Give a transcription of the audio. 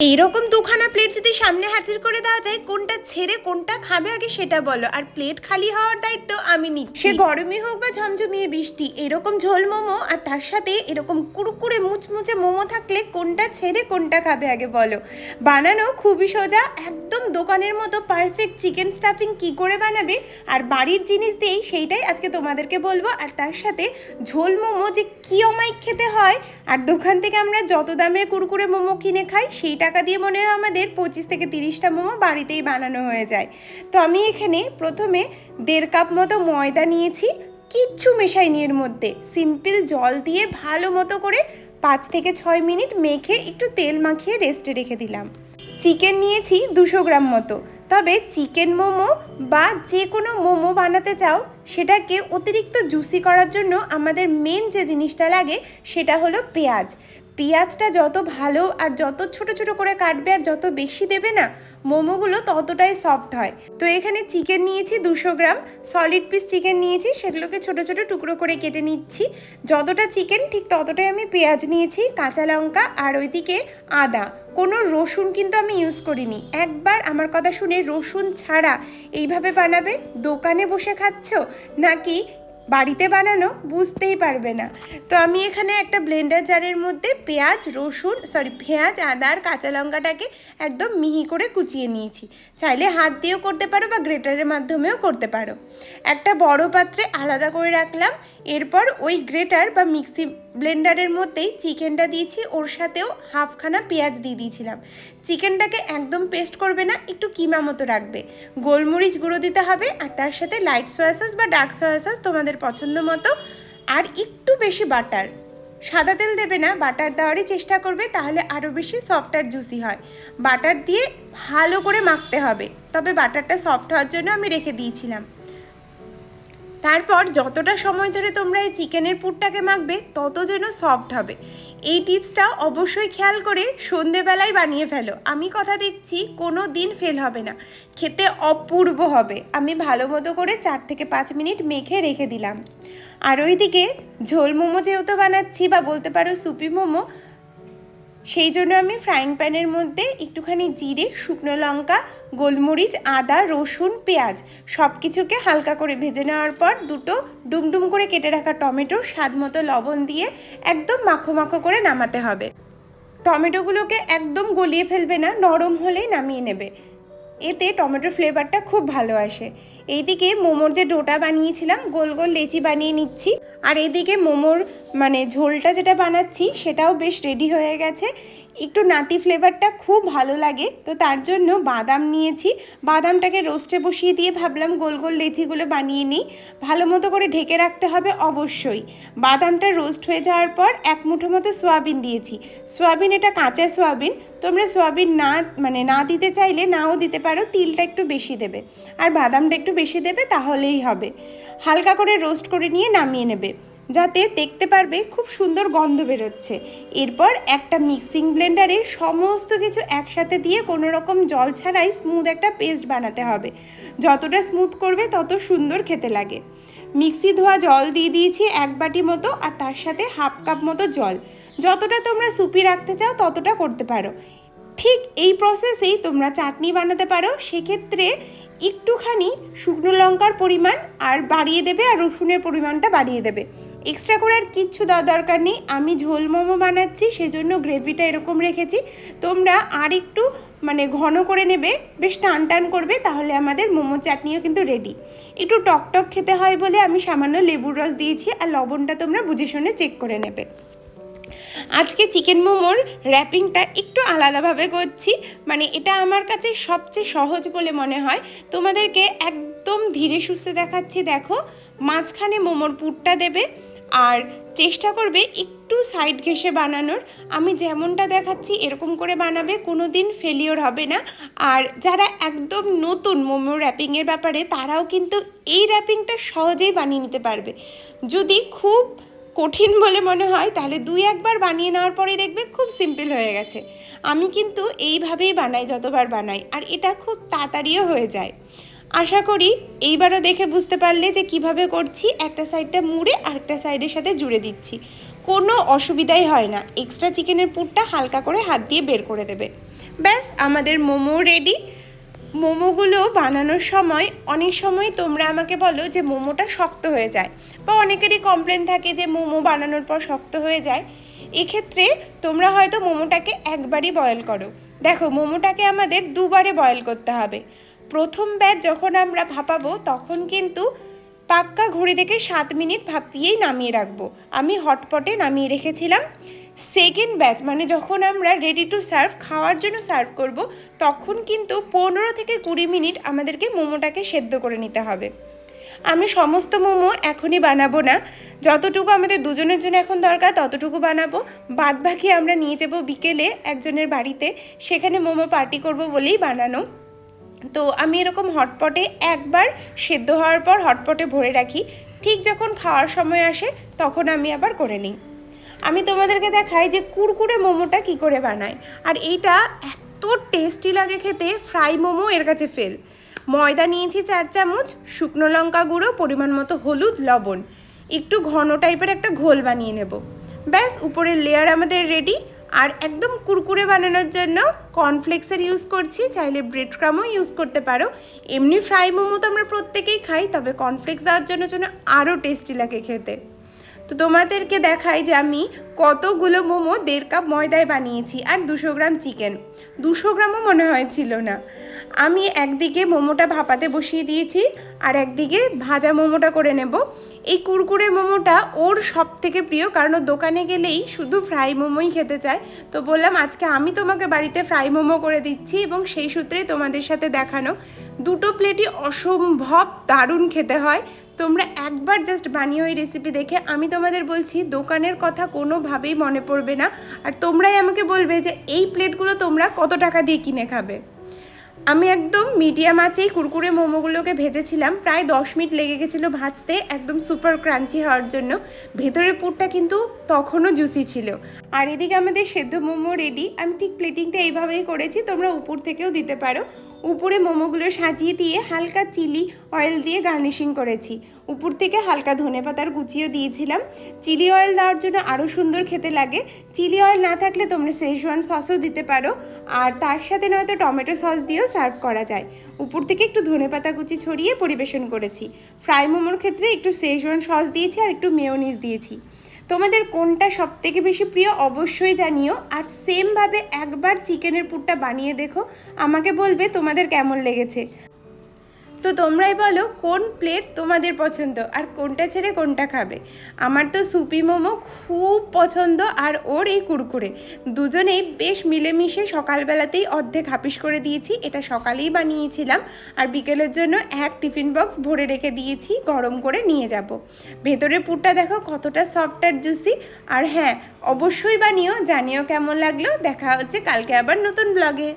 এইরকম দুখানা প্লেট যদি সামনে হাজির করে দেওয়া যায়, কোনটা ছেড়ে কোনটা খাবে আগে সেটা বলো। আর প্লেট খালি হওয়ার দায়িত্ব আমি নিচ্ছি। সে গরমই হোক বা ঝমঝমিয়ে বৃষ্টি, এরকম ঝোল মোমো আর তার সাথে এরকম কুড়কুড়ে মুচমুচে মোমো থাকলে কোনটা ছেড়ে কোনটা খাবে আগে বলো। বানানো খুবই সোজা, একদম দোকানের মতো পারফেক্ট চিকেন স্টাফিং কি করে বানাবে আর বাড়ির জিনিস দিয়েই সেইটাই আজকে তোমাদেরকে বলব। আর তার সাথে ঝোল মোমো যে কি অমাইক খেতে হয়, আর দোকান থেকে আমরা যত দামে কুরকুরে মোমো কিনে খাই সেই টাকা দিয়ে মনে হয় আমাদের পঁচিশ থেকে তিরিশটা মোমো বাড়িতেই বানানো হয়ে যায়। তো আমি এখানে প্রথমে দেড় কাপ মতো ময়দা নিয়েছি, কিচ্ছু মেশাইনি এর মধ্যে। সিম্পল জল দিয়ে ভালো মতো করে পাঁচ থেকে ছয় মিনিট মেখে একটু তেল মাখিয়ে রেস্টে রেখে দিলাম। চিকেন নিয়েছি দুশো গ্রাম মতো। তবে চিকেন মোমো বা যে কোনো মোমো বানাতে চাও, সেটাকে অতিরিক্ত জুসি করার জন্য আমাদের মেন যে জিনিসটা লাগে, সেটা হলো পেঁয়াজ। পেঁয়াজটা যত ভালো আর যত ছোট ছোট করে কাটবে আর যত বেশি দেবে না, মোমোগুলো ততটাই সফট হয়। তো এখানে চিকেন নিয়েছি দুশো গ্রাম সলিড পিস চিকেন নিয়েছি, সেগুলোকে ছোট ছোট টুকরো করে কেটে নিচ্ছি। যতটা চিকেন ঠিক ততটাই আমি পেঁয়াজ নিয়েছি, কাঁচা লঙ্কা আর ওইদিকে আদা। কোনো রসুন কিন্তু আমি ইউজ করিনি। একবার আমার কথা শুনে রসুন ছাড়া এইভাবে বানাবে? দোকানে বসে খাচ্ছ? নাকি বাড়িতে বানানো বুঝতেই পারবে না। তো আমি এখানে একটা ব্লেন্ডার জারের মধ্যে পেঁয়াজ, রসুন সরি পেঁয়াজ, আদা আর কাঁচা লঙ্কাটাকে একদম মিহি করে কুচিয়ে নিয়েছি। চাইলে হাত দিয়েও করতে পারো বা গ্রেটারের মাধ্যমেও করতে পারো। একটা বড় পাত্রে আলাদা করে রাখলাম। এরপর ওই গ্রেটার বা মিক্সি ব্লেন্ডারের মধ্যেই চিকেনটা দিয়েছি, ওর সাথেও হাফখানা পেঁয়াজ দিয়ে দিয়েছিলাম। চিকেনটাকে একদম পেস্ট করবে না, একটু কিমা মতো রাখবে। গোলমরিচ গুঁড়ো দিতে হবে, আর তার সাথে লাইট সয়া সস বা ডার্ক সয়া সস তোমাদের পছন্দ মতো, আর একটু বেশি বাটার সাদা তেল দেবে না বাটার দেওয়ারই চেষ্টা করবে, তাহলে আরও বেশি সফট আর জুসি হয়। বাটার দিয়ে ভালো করে মাখতে হবে, তবে বাটারটা সফট হওয়ার জন্য আমি রেখে দিয়েছিলাম। তারপর যতটা সময় ধরে তোমরা এই চিকেনের পুরটাকে মাখবে, তত যেন সফট হবে। এই টিপসটা অবশ্যই খেয়াল করে সন্ধেবেলায় বানিয়ে ফেলো। আমি কথা দিচ্ছি, কোনো দিন ফেল হবে না। খেতে অপূর্ব হবে। আমি ভালো মতো করে চার থেকে পাঁচ মিনিট মেখে রেখে দিলাম। আর ওইদিকে ঝোল মোমো যেহেতু বানাচ্ছি বা বলতে পারো সুপি মোমো সেই জন্য আমি ফ্রাইং প্যানের মধ্যে একটুখানি জিরে, শুকনো লঙ্কা, গোলমরিচ, আদা, রসুন, পেঁয়াজ সব কিছুকে হালকা করে ভেজে নেওয়ার পর দুটো ডুমডুম করে কেটে রাখা টমেটো, স্বাদ মতো লবণ দিয়ে একদম মাখো মাখো করে নামাতে হবে। টমেটোগুলোকে একদম গলিয়ে ফেলবে না, নরম হলেই নামিয়ে নেবে। এতে টমেটোর ফ্লেভারটা খুব ভালো আসে। এইদিকে মোমোর যে ডোটা বানিয়েছিলাম, গোল গোল লেচি বানিয়ে নিচ্ছি। আর এদিকে মোমোর মানে ঝোলটা যেটা বানাচ্ছি সেটাও বেশ রেডি হয়ে গেছে। একটু নাটি ফ্লেভারটা খুব ভালো লাগে, তো তার জন্য বাদাম নিয়েছি। বাদামটাকে রোস্টে বসিয়ে দিয়ে ভাবলাম গোল গোল লেচিগুলো বানিয়ে নিই। ভালো মতো করে ঢেকে রাখতে হবে অবশ্যই। বাদামটা রোস্ট হয়ে যাওয়ার পর এক মুঠো মতো সোয়াবিন দিয়েছি। সোয়াবিন এটা কাঁচা সোয়াবিন, তোমরা সোয়াবিন না মানে না দিতে চাইলে নাও দিতে পারো, তিলটা একটু বেশি দেবে। আর বাদামটা একটু বেশি দেবে তাহলেই হবে। হালকা করে রোস্ট করে নিয়ে নামিয়ে নেবে, যাতে দেখতে পারবে খুব সুন্দর গন্ধ বেরোচ্ছে। এরপর একটা মিক্সিং ব্লেন্ডারে সমস্ত কিছু একসাথে দিয়ে কোনো রকম জল ছাড়াই স্মুথ একটা পেস্ট বানাতে হবে। যতটা স্মুথ করবে তত সুন্দর খেতে লাগে। মিক্সি ধোয়া জল দিয়ে দিয়েছি এক বাটি মতো আর তার সাথে হাফ কাপ মতো জল। যতটা তোমরা সুপি রাখতে চাও ততটা করতে পারো। ঠিক এই প্রসেসেই তোমরা চাটনি বানাতে পারো। সেক্ষেত্রে একটুখানি শুকনো লঙ্কার পরিমাণ আর বাড়িয়ে দেবে আর রসুনের পরিমাণটা বাড়িয়ে দেবে। এক্সট্রা করে আর কিচ্ছু দেওয়া দরকার নেই। আমি ঝোল মোমো বানাচ্ছি, সেজন্য গ্রেভিটা এরকম রেখেছি। তোমরা আর একটু মানে ঘন করে নেবে, বেশ টান টান করবে, তাহলে আমাদের মোমো চাটনিও কিন্তু রেডি একটু টক টক খেতে হয় বলে আমি সামান্য লেবুর রস দিয়েছি, আর লবণটা তোমরা বুঝে শুনে চেক করে নেবে। আজকে চিকেন মোমোর র্যাপিংটা একটু আলাদাভাবে করছি। মানে এটা আমার কাছে সবচেয়ে সহজ বলে মনে হয়। তোমাদেরকে একদম ধীরে সুস্থে দেখাচ্ছি, দেখো। মাঝখানে মোমোর পুরটা দেবে আর চেষ্টা করবে একটু সাইড ঘেসে বানানোর। আমি যেমনটা দেখাচ্ছি, এরকম করে বানাবে কোনো দিন ফেলিওর হবে না। আর যারা একদম নতুন মোমো র্যাপিংয়ের ব্যাপারে, তারাও কিন্তু এই র্যাপিংটা সহজেই বানিয়ে নিতে পারবে। যদি খুব কঠিন বলে মনে হয়, তাহলে দুই একবার বানিয়ে নেওয়ার পরে দেখবে খুব সিম্পল হয়ে গেছে। আমি কিন্তু এইভাবেই বানাই, যতবার বানাই, আর এটা খুব তাড়াতাড়িও হয়ে যায়। আশা করি এইবারও দেখে বুঝতে পারলে যে কীভাবে করছি, একটা সাইডটা মুড়ে আরেকটা সাইডের সাথে জুড়ে দিচ্ছি। কোনো অসুবিধাই হয় না এক্সট্রা চিকেনের পুরটা হালকা করে হাত দিয়ে বের করে দেবে। ব্যাস, আমাদের মোমো রেডি মোমোগুলো বানানোর সময় অনেক সময় তোমরা আমাকে বলো যে মোমোটা শক্ত হয়ে যায় বা অনেকেরই কমপ্লেন থাকে যে মোমো বানানোর পর শক্ত হয়ে যায়। এক্ষেত্রে তোমরা হয়তো মোমোটাকে একবারই বয়েল করো। দেখো, মোমোটাকে আমাদের দুবারে বয়েল করতে হবে। প্রথম ব্যাচ যখন আমরা ভাপাবো, তখন কিন্তু পাক্কা ঘড়ি থেকে সাত মিনিট ভাপিয়েই নামিয়ে রাখব। আমি হটপটে নামিয়ে রেখেছিলাম। সেকেন্ড ব্যাচ মানে যখন আমরা রেডি টু সার্ভ খাওয়ার জন্য সার্ভ করব, তখন কিন্তু পনেরো থেকে কুড়ি মিনিট আমাদেরকে মোমোটাকে সেদ্ধ করে নিতে হবে। আমি সমস্ত মোমো এখনই বানাবো না। যতটুকু আমাদের দুজনের জন্য এখন দরকার, ততটুকু বানাবো। বাদ বাকি আমরা নিয়ে যাব বিকেলে একজনের বাড়িতে। সেখানে মোমো পার্টি করব বলেই বানানো। তো আমি এরকম হটপটে একবার সেদ্ধ হওয়ার পর হটপটে ভরে রাখি। ঠিক যখন খাওয়ার সময় আসে, তখন আমি আবার করে নিই। আমি তোমাদেরকে দেখাই যে কুরকুরে মোমোটা কি করে বানায়। আর এইটা এত টেস্টি লাগে খেতে ফ্রাই মোমো এর কাছে ফেল ময়দা নিয়েছি চার চামচ, শুকনো লঙ্কা গুঁড়ো, পরিমাণ মতো হলুদ, লবণ। একটু ঘন টাইপের একটা ঘোল বানিয়ে নেব। ব্যাস, উপরের লেয়ার আমাদের রেডি আর একদম কুরকুরে বানানোর জন্য কর্নফ্লেক্সের ইউজ করছি, চাইলে ব্রেড ক্রামও ইউজ করতে পারো। এমনি ফ্রাই মোমো তো আমরা প্রত্যেকেই খাই, তবে কর্নফ্লেক্স দেওয়ার জন্য জন্য আরও টেস্টি লাগে খেতে। তো তোমাদেরকে দেখাই যে আমি কতগুলো মোমো দেড় কাপ ময়দায় বানিয়েছি আর দুশো গ্রাম চিকেন। দুশো গ্রামও মনে হয়েছিল না। আমি একদিকে মোমোটা ভাপাতে বসিয়ে দিয়েছি আর একদিকে ভাজা মোমোটা করে নেব। এই কুরকুরে মোমোটা ওর সব থেকে প্রিয় কারণ দোকানে গেলেই শুধু ফ্রাই মোমোই খেতে চায়। তো বললাম, আজকে আমি তোমাকে বাড়িতে ফ্রাই মোমো করে দিচ্ছি এবং সেই সূত্রে তোমাদের সাথে দেখানো। দুটো প্লেটই অসম্ভব দারুণ খেতে হয়। তোমরা একবার জাস্ট বানিয়ে ওই রেসিপি দেখে আমি তোমাদের বলছি, দোকানের কথা কোনোভাবেই মনে পড়বে না। আর তোমরাই আমাকে বলবে যে, এই প্লেটগুলো তোমরা কত টাকা দিয়ে কিনে খাবে? আমি একদম মিডিয়াম আঁচেই কুরকুরে মোমোগুলোকে ভেজেছিলাম। প্রায় দশ মিনিট লেগে গেছিল ভাজতে, একদম সুপার ক্রাঞ্চি হওয়ার জন্য। ভেতরের পুরটা কিন্তু তখনও জুসি ছিল। আর এদিকে আমাদের সেদ্ধ মোমো রেডি আমি ঠিক প্লেটিংটা এইভাবেই করেছি, তোমরা উপর থেকেও দিতে পারো। উপরে মোমোগুলো সাজিয়ে দিয়ে হালকা চিলি অয়েল দিয়ে গার্নিশিং করেছি। উপর থেকে হালকা ধনে পাতার কুচিও দিয়েছিলাম। চিলি অয়েল দেওয়ার জন্য আরও সুন্দর খেতে লাগে। চিলি অয়েল না থাকলে তোমরা শেজওয়ান সসও দিতে পারো। আর তার সাথে নয়তো টমেটো সস দিয়েও সার্ভ করা যায়। উপর থেকে একটু ধনে পাতা কুচি ছড়িয়ে পরিবেশন করেছি। ফ্রাই মোমোর ক্ষেত্রে একটু শেজওয়ান সস দিয়েছি আর একটু মেয়োনিজ দিয়েছি। তোমাদের কোনটা সব থেকে বেশি প্রিয় অবশ্যই জানিও। আর সেমভাবে একবার চিকেনের পুরটা বানিয়ে দেখো। আমাকে বলবে তোমাদের কেমন লেগেছে। তো তোমরাই বলো কোন প্লেট তোমাদের পছন্দ আর কোনটা ছেড়ে কোনটা খাবে? আমার তো সুপি মোমো খুব পছন্দ আর ওর এই কুরকুরে। দুজনেই বেশ মিলেমিশে সকালবেলাতেই অর্ধেক হাপিস করে দিয়েছি, এটা সকালেই বানিয়েছিলাম আর বিকেলের জন্য এক টিফিন বক্স ভরে রেখে দিয়েছি, গরম করে নিয়ে যাব। ভেতরের পুরটা দেখো কতটা সফট আর জুসি আর হ্যাঁ অবশ্যই বানিও, জানিও কেমন লাগল। দেখা হচ্ছে কালকে আবার নতুন ব্লগে